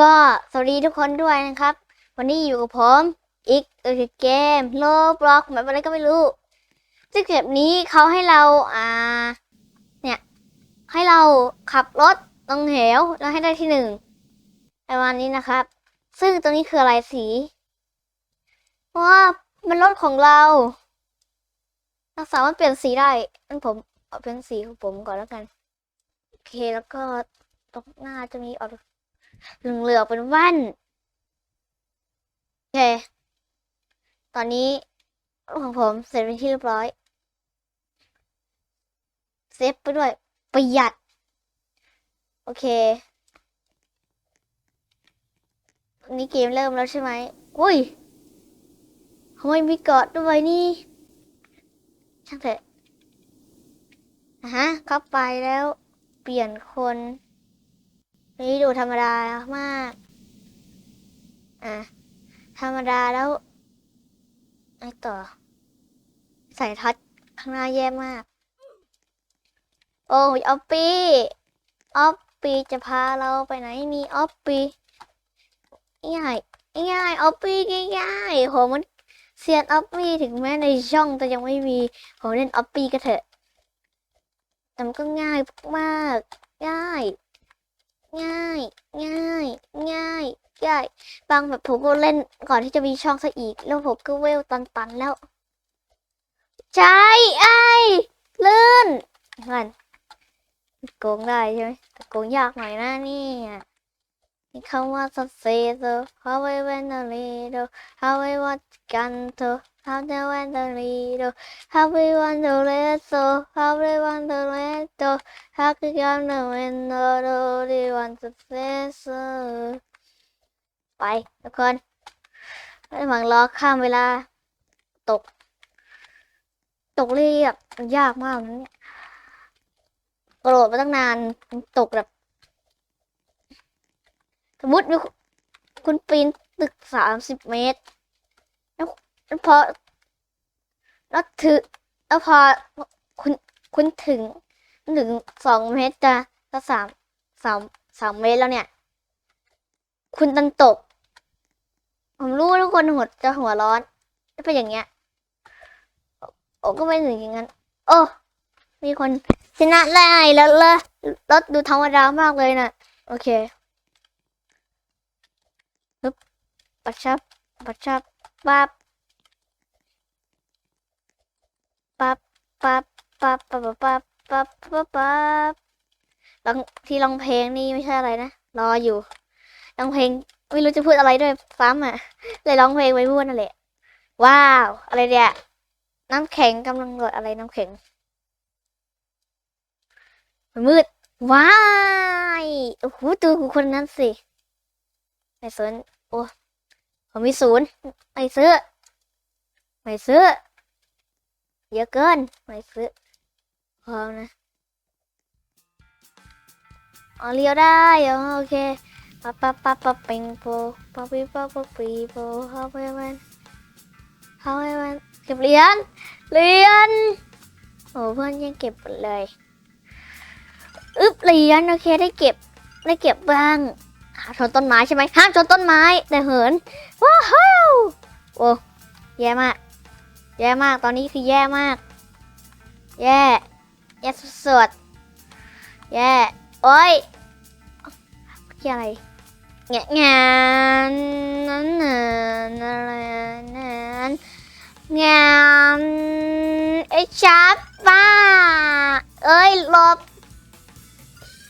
ก็สวัสดีทุกคนด้วยนะครับ วันนี้อยู่กับผมอีกตัวเกมโลบล็อกแบบอะไรก็ไม่รู้ซึ่งเกมนี้เขาให้เราอ่า เนี่ย ให้เราขับรถลงเหวแล้วให้ได้ที่หนึ่งประมาณนี้นะครับ ซึ่งตัวนี้คืออะไรสีว่ามันรถของเราเราสามารถเปลี่ยนสีได้งั้นผมเอาเป็นสีของผมก่อนแล้วกัน โอเคแล้วก็ตรงหน้าจะมีออก เหลืองๆเป็นว่นโอเค ตอนนี้ของผมเสร็จเป็นที่เรียบร้อย เซฟไปด้วย ประหยัด โอเคนนี้เกมเริ่มแล้วใช่ไหมอุ้ยทำไมมีเกาะด้วยนี่ ช่างเถอะอะฮะเข้าไปแล้ว เปลี่ยนคน นี่ดูธรรมดามาก อะ ธรรมดาแล้วไอต่อ ใส่ทัดข้างหน้าแย่มาก โอ้ยออปปี้ออปปี้จะพาเราไปไหนมีออปปี้ง่ายง่ายออปปี้ง่ายๆโหมันเซียนออปปี้ถึงแม้ในช่องจะยังไม่มีผมเล่นออปปี้ก็เถอะแต่มันก็ง่ายมาก ง่าย ง่าย ง่าย ง่ายง่ายบางแบบผมก็เล่นก่อนที่จะมีช่องซะอีก แล้วผมก็เวลตันๆแล้ว ใช่ไอ้ลื่นมันโกงได้ใช่ไหมแต่โกงยากหน่อยนะนี่นี่คำว่า success how I went a little how I want กันเธอ how I went a little how I want to let so how I want to let go how could you know when the only one success ไปทุกคนระหว่างรอข้ามเวลา ตก ตกเรียบมันยากมากนะเนี่ยกระโดดมาตั้งนาน ตกแบบสมมติคุณปีนตึกสามสิบเมตรแล้ว แล้วพอแล้วถือแล้วพอคุณคุณถึงถึงสองเมตรจะจะสามสามสามเมตรแล้วเนี่ย คุณตันตก ผมรู้ทุกคนหัวจะหัวร้อนจะเป็นอย่างเงี้ยโอ้ก็ไม่ถึงอย่างนั้น โอ้มีคนชนะได้แล้วเลยรถดูธรรมดามากเลยนะโอเคปึ๊บปัชชับปัชชับปั๊บ ปั๊บปั๊บปั๊บปั๊บปั๊บปั๊บปั๊บลองที่ลองเพลงนี่ไม่ใช่อะไรนะรออยู่ลองเพลงไม่รู้จะพูดอะไรด้วยฟ้ามอะเลยร้องเพลงไว้พูดนั่นแหละว้าว อะไรเนี่ยน้ำแข็งกำลังหลดอะไรน้ำแข็งมันมืดว้ายโอ้โหตัวกูคนนั้นสิไม่สนโอ้ผมมีศูนย์ไม่ซื้อไม่ซื้อ เยอะเกิน ไม่ซื้อพอนะอ๋อเลี้ยวได้โอเคปั๊บปั๊บปั๊บปั๊บปิงโปปั๊บปิ๊บปั๊บปั๊บปีโปเข้าไปมันเข้าไปมันเก็บเหรียญเหรียญโอ้เพื่อนยังเก็บหมดเลยอึ๊บเหรียญโอเคได้เก็บได้เก็บบ้างห้ามชนต้นไม้ใช่ไหมห้ามชนต้นไม้แต่เหินว้าวโอ้แย่มาก แย่มากตอนนี้คือแย่มาก แย่ แย่สุดๆแย่ โอ้ยคืออะไรเงี้ยงานนั้นนั้นอะไรนั้นงานไอ้ชับป้าเอ้ยลบ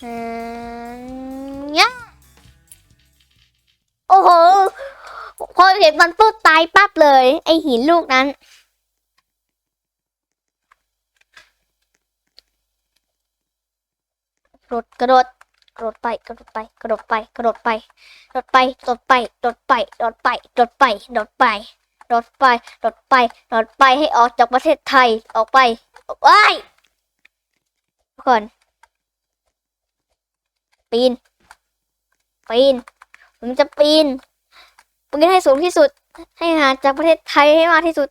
เอ่อเนี่ยโอ้โห พอเห็นมันปุ๊บตายปั๊บเลย ไอหินลูกนั้น กระ โดดกระโดดกระโดดไปกระโดดไปกระโดดไปกระโดดไปกระโดดไปกระโดดไปกระโดดไปกระโดดไปกระโดดไปกระโดดไปกระโดดไปกระโดดไปกระโดดไปให้ออกจากประเทศไทยออกไปว้ายทุกคนปีน ปีน ผมจะปีนปีนให้สูงที่สุด ให้ห่างจากประเทศไทยให้มากที่สุด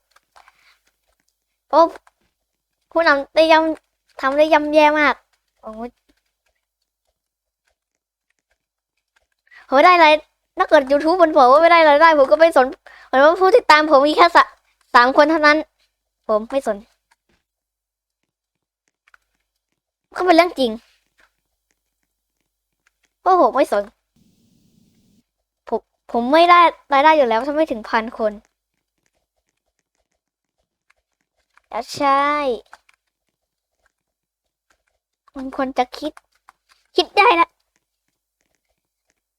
โอ้ผู้นำได้ย่ำทำได้ย่ำแย่มากโอ้ ผมไม่ได้อะไรถ้าเกิดยูทูบบนผมว่าไม่ได้รายได้ ผมก็ไม่สนเพราะว่าผู้ติดตามผมมีแค่สามคนเท่านั้น ผมไม่สนก็เป็นเรื่องจริงเพราะผมไม่สนผมผมไม่ได้รายได้อยู่แล้วถ้าไม่ถึงพันคนแล้วใช่ มันควจะคิด คิดได้นะ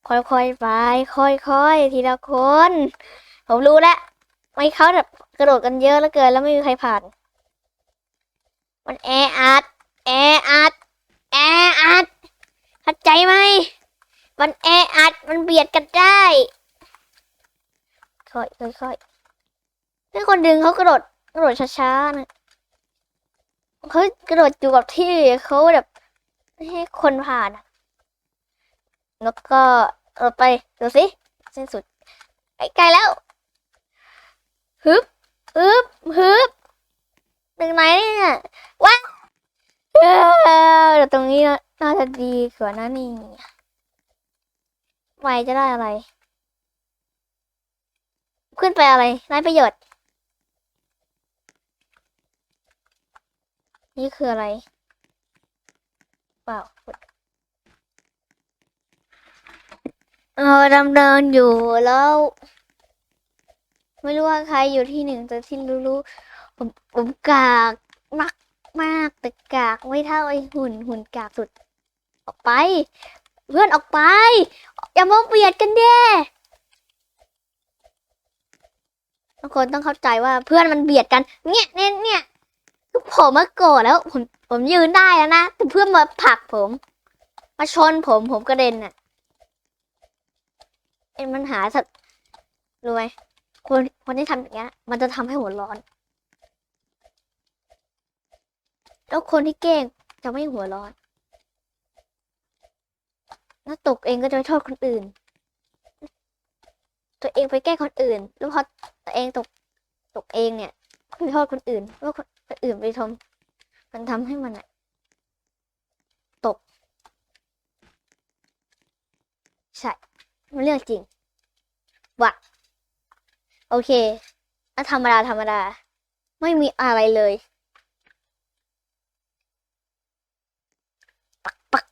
ค่อยๆไป ค่อยๆ ทีละคน ผมรู้แล้ว ไม่เขาแบบกระโดดกันเยอะแล้วเกินแล้วไม่มีใครผ่าน มันแออัด แออัด แออัดเข้าใจไหม มันแออัด มันเบียดกันได้ ค่อยค่อยค่อยเพื่อคนดึงเขากระโดด กระโดดช้าๆนะเขากระโดดอยู่กับที่เขาแบบไม่ให้คนผ่านอะ แล้วก็เราไปดูสิเส้นสุดใกล้แล้วฮึบฮึบฮึบถึงไหนเนี่ยว้าเดี๋ยวตรงนี้น่าจะดีกว่านั้นนี่ไปจะได้อะไร ขึ้นไปอะไรได้ประโยชน์ นี่คืออะไรเปล่า เออดำเนินอยู่แล้ว ไม่รู้ว่าใครอยู่ที่หนึ่งแต่ที่รู้ผมผมกากมากมากแต่กากไม่เท่าไอหุ่นหุ่นกากสุด ออกไป เพื่อนออกไป อย่ามาเบียดกันเด้ทุกคนต้องเข้าใจว่าเพื่อนมันเบียดกัน เนี่ยเนี่ยเนี่ยผมมาโกรธแล้วผมผมยืนได้แล้วนะแต่เพื่อนมาผลักผม มาชนผมผมกระเด็นอะ เอ็นมันหาสัตว์รู้ไหมคนคนที่ทำอย่างเงี้ย มันจะทำให้หัวร้อน แล้วคนที่เก่งจะไม่หัวร้อน แล้วตกเองก็จะไปโทษคนอื่น ตัวเองไปแก้คนอื่น แล้วพอตัวเองตกตกเองเนี่ยไปโทษคนอื่นว่าคนอื่นไปทำมันทำให้มันอะตกใช่ มันเรื่องจริงว่ะโอเคอะธรรมดาธรรมดา ไม่มีอะไรเลย ปักปัก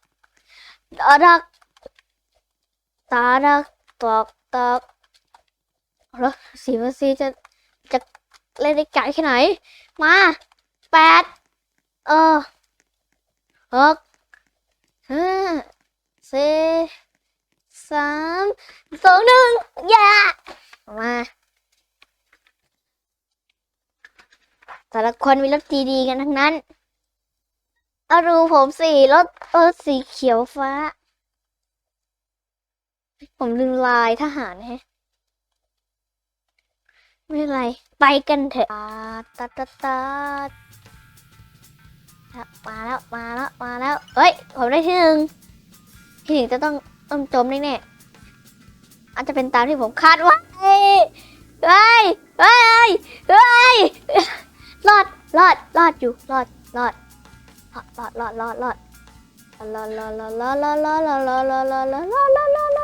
ตาดักตาดักตอกตอกแล้วสีมันสีจะจะเล่นได้ไกลแค่ไหน มาแปดเออหกเฮ้าสี่ สามสองหนึ่งอย่ามาแต่ละคนมีรถดีๆกันทั้งนั้นอารูผมสีรถเออสีเขียวฟ้า ผมลืมลายทหารแฮะไม่เป็นไร ไปกันเถอะตาตาตามาแล้ว มาแล้ว มาแล้ว เฮ้ย ผมได้ที่หนึ่งที่หนึ่งจะต้อง ต้องจมแน่ๆอาจจะเป็นตามที่ผมคาดไว้เฮ้ยเฮ้ยเฮ้ยเฮ้ยรอดรอดรอดอยู่รอดรอดรอดรอดรอดรอดรอดรอดรอดรอดรอดรอดรอดรอดรอด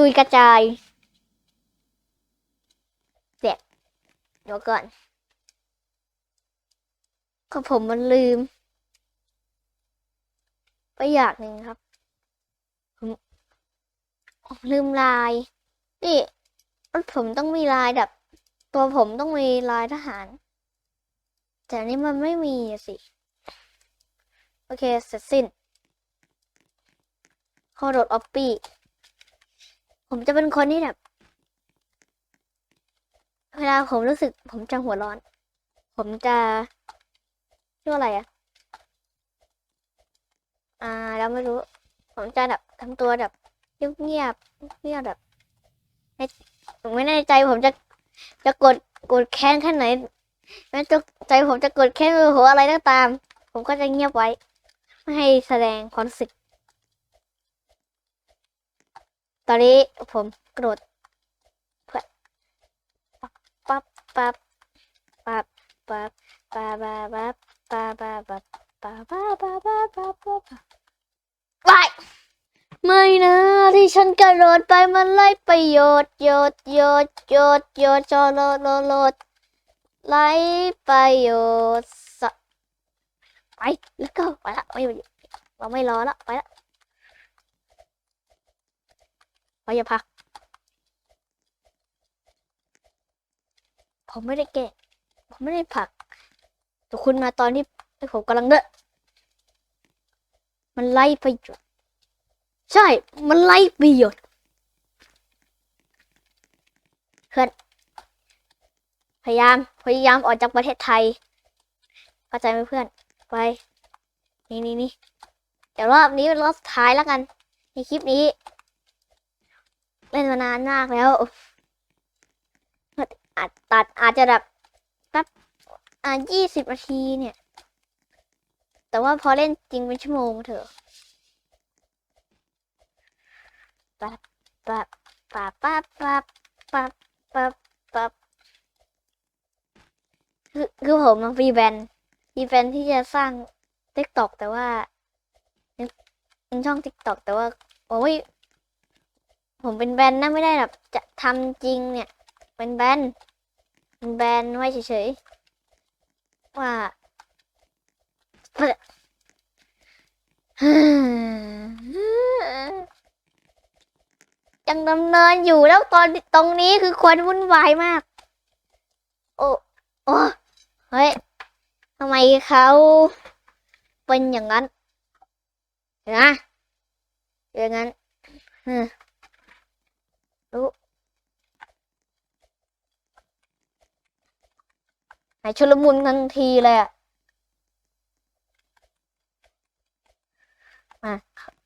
จุยกระจายเดี๋ยวเดี๋ยวก่อน ก็ผมมันลืม ไปอย่างหนึ่งครับผมลืมลาย นี่รถผมต้องมีลายแบบ ตัวผมต้องมีลายทหาร แต่อันนี้มันไม่มีสิ โอเค เสร็จสิ้นโคโดดออปปี้ ผมจะเป็นคนที่แบบ เวลาผมรู้สึก ผมจะหัวร้อน ผมจะเรียกว่าอะไรอะอ่าเราไม่รู้ ผมจะแบบทำตัวแบบเงียบเงียบเงียบแบบผมไม่แน่ใจผมจะจะกดกดแค้นแค่ไหนแม้จะใจผมจะกดแค้นโมโหอะไรก็ตาม ผมก็จะเงียบไว้ ไม่ให้แสดงความรู้สึก ตอนนี้ผมกระโดดเพื่อปั๊บปั๊บปั๊บปั๊บปั๊บปั๊บปั๊บปั๊บปั๊บปั๊บปั๊บปั๊บปั๊บปั๊บปั๊บปั๊บไปไม่นะที่ฉันกระโดดไปมันไล่ประโยชน์โยชน์โยชน์โยชน์โยชน์จอโลดโลดโลไล่ประโยชน์ไปแล้วก็ไปละไม่เราไม่รอละไปละ ไปอย่าพัก ผมไม่ได้แกะผมไม่ได้ผลัก แต่คุณมาตอนที่ผมกำลังเดนมันไล่ประโยชน์ใช่ มันไล่ประโยชน์เพื่อนพยายามพยายามออกจากประเทศไทยเข้าใจไหมเพื่อนไปนี่นี่นี่เดี๋ยวรอบนี้เป็นรอบสุดท้ายแล้วกัน ในคลิปนี้ เล่นมานานมากแล้วอาจตัดอาจจะแบบแป๊บอ่ายี่สิบนาทีเนี่ย แต่ว่าพอเล่นจริงเป็นชั่วโมงเถอะปั๊บปั๊บปั๊บปั๊บปั๊บปั๊บปั๊บปั๊บคือคือผมมันฟรีแบนฟรีแบนที่จะสร้าง t ิ k t o k แต่ว่าเป็นช่อง t ิ k t o k แต่ว่า โอ้ย ผมเป็นแบนนะไม่ได้แบบจะทำจริงเนี่ย เป็นแบนเป็นแบนไว้เฉยๆว่ายังดำเนินอยู่แล้วตอนตรงนี้คือคนวุ่นวายมาก โอ้โอ้เฮ้ยทำไมเขาเป็นอย่างนั้นนะอย่างนั้นฮึ รู้ หายชุลมุนทันทีเลยอะมา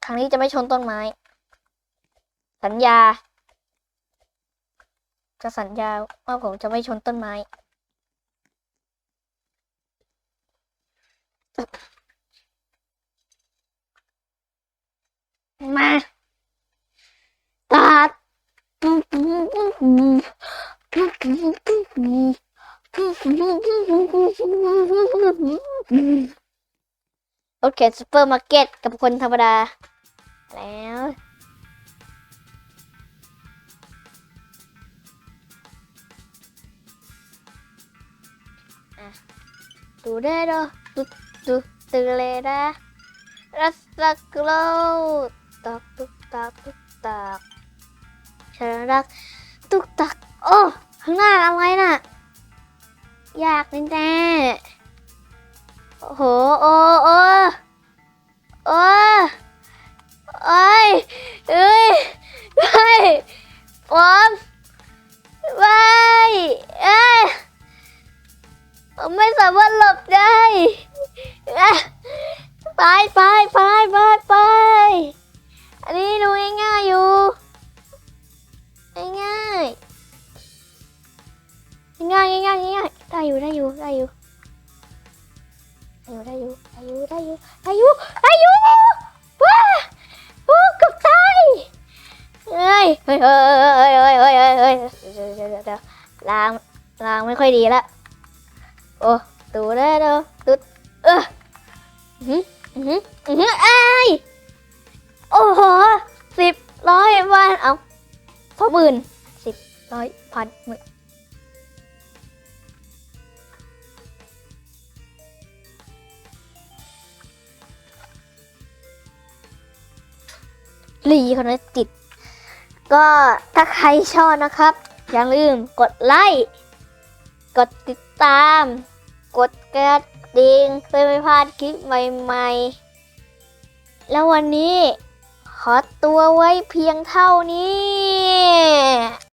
ครั้งนี้จะไม่ชนต้นไม้ สัญญา จะสัญญาว่าผมจะไม่ชนต้นไม้มาตัด โอเคซูเปอร์มาร์เก็ตกับคนธรรมดา แล้วอะดูได้ดอดูดูตือเลยนะรัสสักโลตักตุกตักตุกตัก ฉันรัก ตุกตัก โอ้ ข้างหน้าอะไรน่ะ ยากแน่ๆโอ้โห โอ้โอ้ อยู่ได้อยู่ได้อยู่ได้อยู่ได้อยู่ได้อยู่ว้าโอ้เกับตายเฮ้ยเฮ้ยเฮ้ยเฮ้ยเฮ้ยเฮ้ยเฮ้ยเดี๋ยวเดี๋ยวเดี๋ยวล้างล้างไม่ค่อยดีละโอ้ดูได้เด้อดูเอออือหืออือหืออือหือไอ้ายโอ้โหสิบร้อยวันเอาสองหมื่นสิบร้อยพันหมื่น ลีคนนั้นติด ก็ถ้าใครชอบนะครับ อย่าลืมกดไลค์ กดติดตาม กดกระดิ่งเพื่อไม่พลาดคลิปใหม่ๆ แล้ววันนี้ขอตัวไว้เพียงเท่านี้